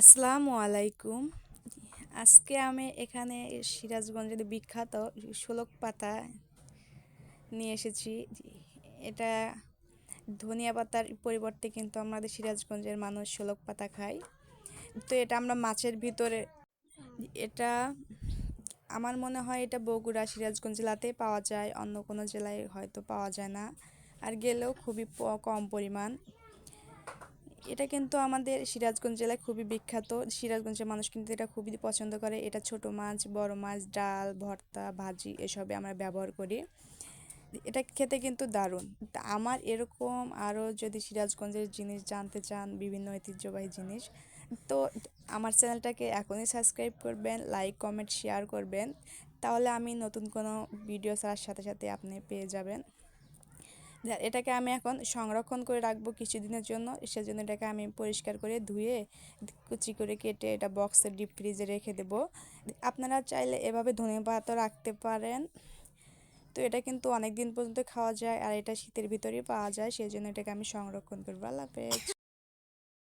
আসসালামু আলাইকুম। আজকে আমি এখানে সিরাজগঞ্জের বিখ্যাত শোলক পাতা নিয়ে এসেছি। এটা ধনিয়া পাতার পরিবর্তে কিন্তু আমাদের সিরাজগঞ্জের মানুষ শোলক পাতা খায় তো এটা আমরা মাছের ভিতরে, এটা আমার মনে হয় এটা বগুড়া সিরাজগঞ্জ জেলাতে পাওয়া যায়, অন্য কোনো জেলায় হয়তো পাওয়া যায় না। আর গেলেও খুবই কম পরিমাণ। এটা কিন্তু আমাদের সিরাজগঞ্জ জেলায় খুবই বিখ্যাত। সিরাজগঞ্জের মানুষ কিন্তু এটা খুবই পছন্দ করে। এটা ছোট মাছ, বড় মাছ, ডাল, ভর্তা, ভাজি এসবে আমরা ব্যবহার করি। এটা খেতে কিন্তু দারুণ। আমার এরকম আরও যদি সিরাজগঞ্জের জিনিস জানতে চান, বিভিন্ন ঐতিহ্যবাহী জিনিস, তো আমার চ্যানেলটাকে এখনই সাবস্ক্রাইব করবেন, লাইক, কমেন্ট, শেয়ার করবেন। তাহলে আমি নতুন কোনো ভিডিও ছাড়ার সাথে সাথে আপনি পেয়ে যাবেন। এটাকে আমি এখন সংরক্ষণ করে রাখব কিছুদিনের জন্য। সেজন্য এটাকে আমি পরিষ্কার করে ধুয়ে কুচি করে কেটে এটা বক্সের ডিপ ফ্রিজে রেখে দেব। আপনারা চাইলে এভাবে ধনে পাতা রাখতে পারেন। তো এটা কিন্তু অনেক দিন পর্যন্ত খাওয়া যায় আর এটা শীতের ভিতরেই পাওয়া যায় সেই জন্য এটাকে আমি সংরক্ষণ করব। আল্লাহ